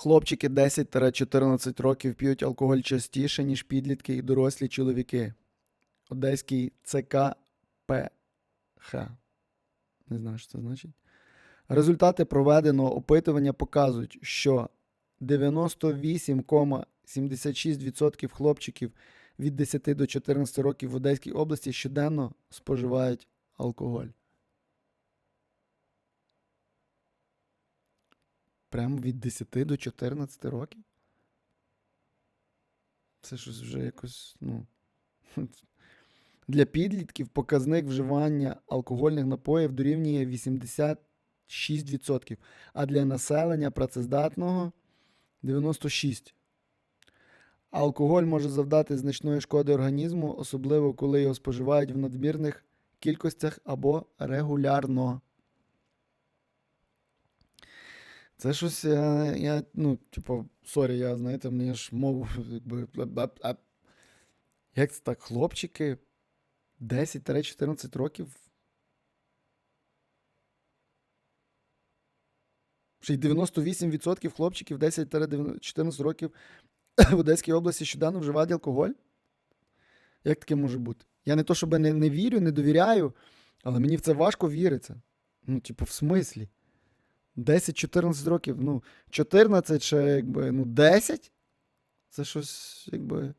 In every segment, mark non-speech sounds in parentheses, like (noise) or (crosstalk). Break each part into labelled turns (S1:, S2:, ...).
S1: Хлопчики 10-14 років п'ють алкоголь частіше, ніж підлітки і дорослі чоловіки. Одеський ЦК ПХ. Не знаю, що це значить. Результати проведеного опитування показують, що 98,76% хлопчиків від 10 до 14 років в Одеській області щоденно споживають алкоголь. Прямо від 10 до 14 років? Це щось вже якось, ну. (laughs) Для підлітків показник вживання алкогольних напоїв дорівнює 86%, а для населення працездатного 96%. Алкоголь може завдати значної шкоди організму, особливо коли його споживають в надмірних кількостях або регулярно. Це щось, я, я ну, типу, сорі, я, знаєте, мені ж мову, якби. Як це так, хлопчики 10-14 років? Ще й 98% хлопчиків 10-14 років в Одеській області щоденно вживають алкоголь? Як таке може бути? Я не то, щоб не, не вірю, не довіряю, але мені в це важко віриться. Ну, типу, в смислі? 10-14 років, ну, 14 ще якби, ну, 10? Це щось, якби.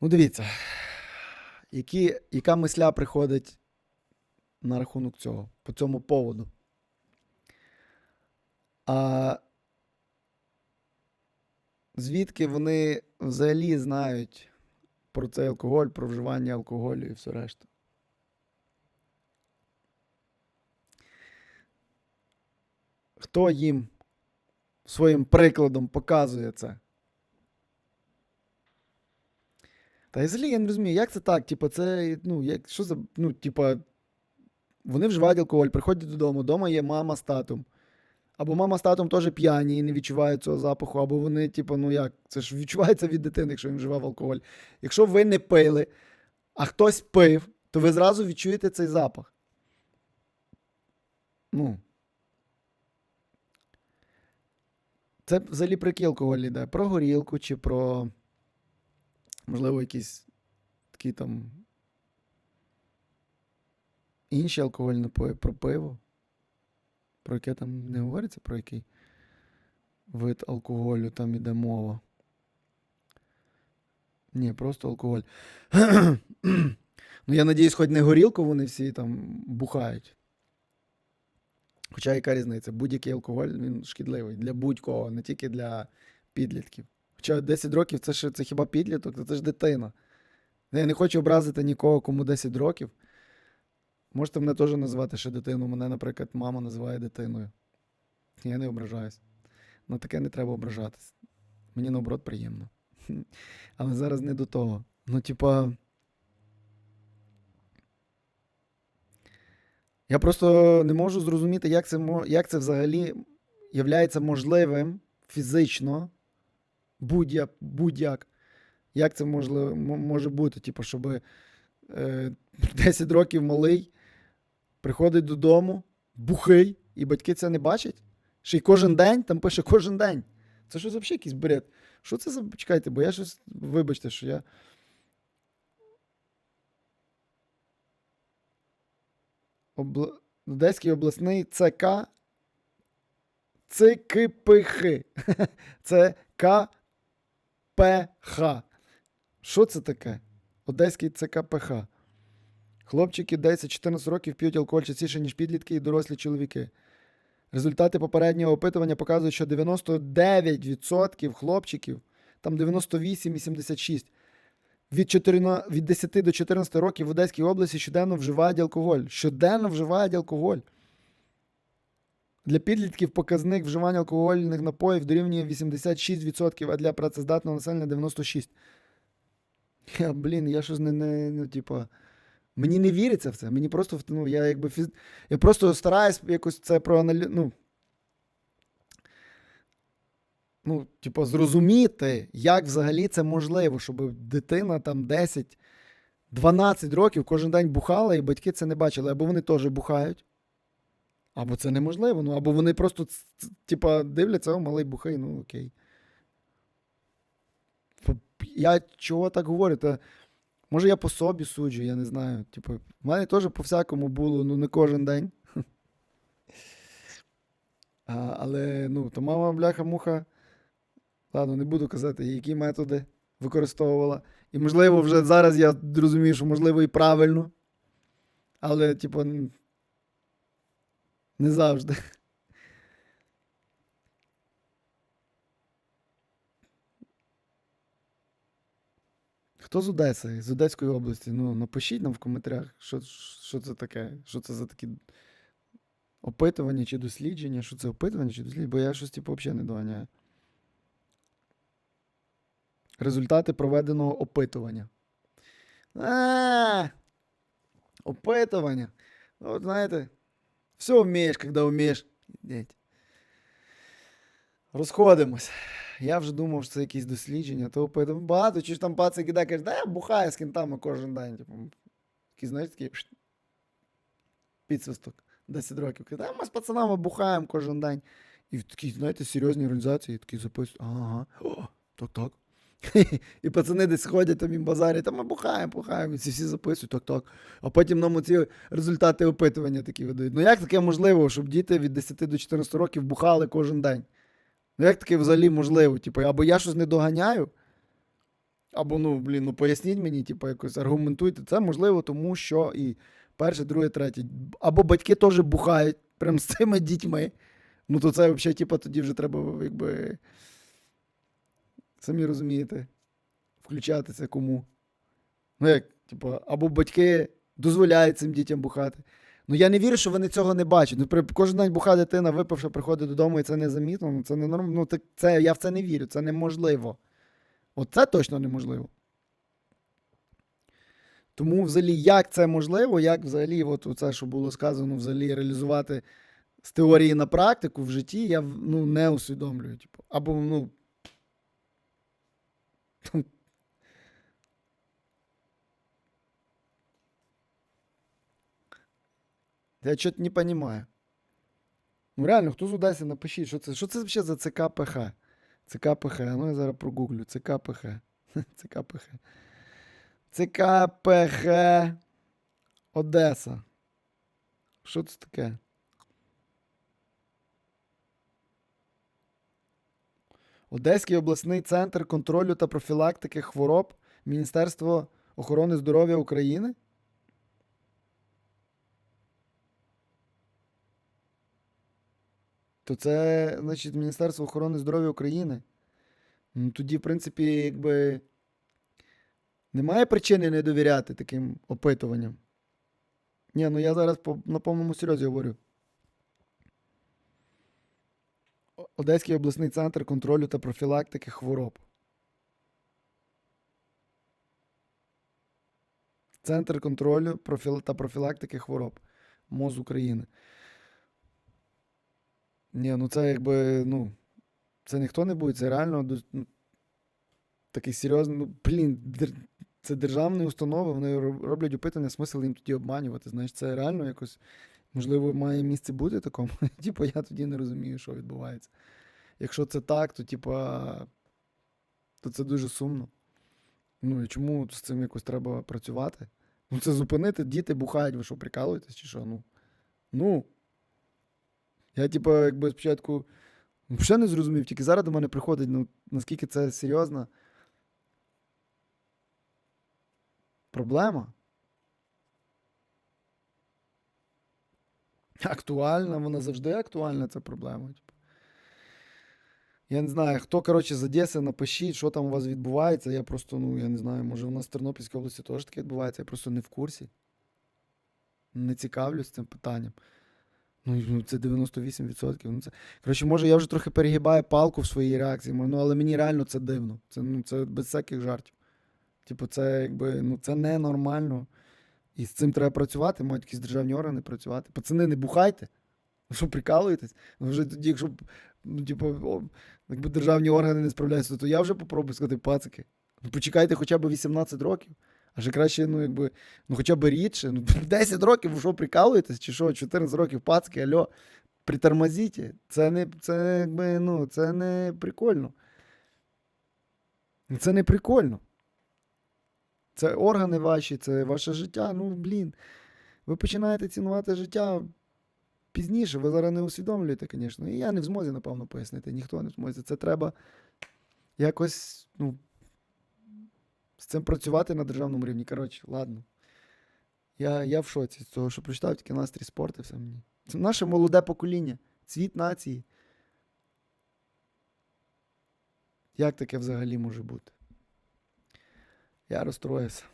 S1: Ну, дивіться, які, яка мисля приходить на рахунок цього, по цьому поводу. А звідки вони взагалі знають про цей алкоголь, про вживання алкоголю і все решта? Хто їм своїм прикладом показує це? Та і взагалі я не розумію, як це так? Типа, це, ну, як, що за, ну, типа, вони вживають алкоголь, приходять додому, вдома є мама з татом. Або мама з татом теж п'яні і не відчувають цього запаху, або вони, типу, ну як, це ж відчувається від дитини, якщо він вживав алкоголь. Якщо ви не пили, а хтось пив, то ви зразу відчуєте цей запах. Ну. Це взагалі про який алкоголь йде? Про горілку чи про. Можливо, якісь такі там. Інші алкогольні напої, про пиво. Про яке там не говориться, про який вид алкоголю там іде мова. Ні, просто алкоголь. ну, я надіюсь, хоч не горілку вони всі там бухають. Хоча яка різниця? Будь-який алкоголь він шкідливий для будь-кого, не тільки для підлітків. Хоча 10 років це ж це хіба підліток, це ж дитина. Я не хочу образити нікого, кому 10 років. Можете мене теж назвати ще дитину. Мене, наприклад, мама називає дитиною. Я не ображаюсь. Ну таке не треба ображатись. Мені наоборот приємно. (laughs) Але зараз не до того. Ну, типа. Я просто не можу зрозуміти, як це як це взагалі являється можливим фізично будь-як, будь-як. Як це можливо, може бути? Типу, щоб е, (laughs) 10 років малий приходить додому, бухий, і батьки це не бачать. Ще й кожен день, там пише кожен день. Це що взагалі якийсь бред? Що це за. Чекайте, бо я щось. Вибачте, що я. Обла... Одеський обласний ЦК ЦКПХ. (laughs) Це КПХ. Що це таке? Одеський ЦКПХ. Хлопчики 10-14 років п'ють алкоголь частіше, ніж підлітки і дорослі чоловіки. Результати попереднього опитування показують, що 99% хлопчиків, там 98 і 76, від, 14, від 10 до 14 років в Одеській області щоденно вживають алкоголь. Щоденно вживають алкоголь. Для підлітків показник вживання алкогольних напоїв дорівнює 86%, а для працездатного населення 96%. Я, блін, я щось не, не ну, типа. Мені не віриться в це. Мені просто ну, я якби фіз... я просто стараюсь якось це проаналізувати. Ну, ну, типу, зрозуміти, як взагалі це можливо, щоб дитина там 10, 12 років кожен день бухала, і батьки це не бачили. Або вони теж бухають, або це неможливо. Ну, або вони просто типа, дивляться, о, малий бухий, ну окей. Я чого так говорю? Та, може, я по собі суджу, я не знаю. Типу, в мене теж по-всякому було, ну не кожен день. (laughs) А, але, ну, то мама бляха-муха. Ладно, не буду казати, які методи використовувала. І, можливо, вже зараз я розумію, що можливо і правильно. Але, типу, не завжди. Хто з Одеси, з Одеської області? Ну, напишіть нам в коментарях, що, що це таке, що це за такі опитування чи дослідження, що це опитування чи дослідження, бо я щось типу взагалі не доганяю. Результати проведеного опитування. А, опитування. Ну, От знаєте, все вмієш, коли вмієш. Ідіть. Розходимось. Я вже думав, що це якісь дослідження, то. Багато, чи ж там пацик іде, каже, да я бухаю з кінтами кожен день. Типу, такий, знаєш, такий пшт, підсвисток. 10 років. Каже, ми з пацанами бухаємо кожен день. І в такій, знаєте, серйозній організації такі записують. Ага, о, так, так. (laughs) І пацани десь ходять там їм базарять, та ми бухаємо, бухаємо, і ці всі записують, так, так. А потім нам ці результати опитування такі видають. Ну як таке можливо, щоб діти від 10 до 14 років бухали кожен день? Ну як таке взагалі можливо? Типу, або я щось не доганяю, або, ну, блін, ну поясніть мені, типу, якось аргументуйте. Це можливо, тому що і перше, друге, третє. Або батьки теж бухають прям з цими дітьми. Ну, то це взагалі, типу, тоді вже треба, якби. Самі розумієте, включатися кому. Ну, як, типу, або батьки дозволяють цим дітям бухати. Ну, я не вірю, що вони цього не бачать. Ну, при, кожен день буха дитина, випивши, приходить додому, і це незамітно. Ну, це не норм... ну, так, це, я в це не вірю, це неможливо. От це точно неможливо. Тому, взагалі, як це можливо, як взагалі, от це, що було сказано, взагалі реалізувати з теорії на практику в житті, я ну, не усвідомлюю. Типу. Або, ну. Я что-то не понимаю. Ну реально, хто з Одеси, напишіть, що це, що це взагалі за ЦКПХ? ЦКПХ, ну я зараз прогуглю. ЦКПХ. (laughs) ЦКПХ. ЦКПХ Одеса. Що це таке? Одеський обласний центр контролю та профілактики хвороб Міністерство охорони здоров'я України. То це, значить, Міністерство охорони здоров'я України. Ну, тоді, в принципі, якби немає причини не довіряти таким опитуванням. Ні, ну я зараз по, на повному серйозі говорю. Одеський обласний центр контролю та профілактики хвороб. Центр контролю та профілактики хвороб. МОЗ України. Ні, ну це якби, ну, це ніхто не хто-небудь, це реально ну, такий серйозний, ну, блін, дер- це державні установи, вони роблять опитання, смисл їм тоді обманювати. Знаєш, це реально якось, можливо, має місце бути такому. (laughs) Типу, я тоді не розумію, що відбувається. Якщо це так, то типа, то це дуже сумно. Ну і чому з цим якось треба працювати? Ну, це зупинити, діти бухають, ви що, прикалуєтесь чи що? Ну. Ну. Я, типу, якби спочатку взагалі не зрозумів, тільки зараз до мене приходить, ну, наскільки це серйозна проблема. Актуальна, вона завжди актуальна, ця проблема. Типу. Я не знаю, хто, коротше, з Одеси, напишіть, що там у вас відбувається. Я просто, ну, я не знаю, може, у нас в Тернопільській області теж таке відбувається, я просто не в курсі. Не цікавлюсь цим питанням. Ну, ну, це 98%. Ну, це... Коротше, може, я вже трохи перегибаю палку в своїй реакції, ну, але мені реально це дивно. Це, ну, це без всяких жартів. Типу, це якби, ну, це ненормально. І з цим треба працювати, мають якісь державні органи працювати. Пацани, не бухайте. Ви що, прикалуєтесь? Ну, вже тоді, якщо ну, типу, о, якби державні органи не справляються, то я вже попробую сказати, пацики. Ну, почекайте хоча б 18 років. А ще краще, ну, якби, ну хоча б рідше. Ну, (laughs) 10 років, ви що, прикалуєтесь, чи що, 14 років пацки, альо, притормозіть. Це не, це, якби, ну, це не прикольно. Це не прикольно. Це органи ваші, це ваше життя. Ну, блін. Ви починаєте цінувати життя пізніше, ви зараз не усвідомлюєте, звісно. І я не в змозі, напевно, пояснити. Ніхто не в змозі. Це треба якось, ну, з цим працювати на державному рівні. Коротше, ладно. Я, я в шоці з того, що прочитав тільки настрій спорту, все мені. Це наше молоде покоління, цвіт нації. Як таке взагалі може бути? Я розстроївся.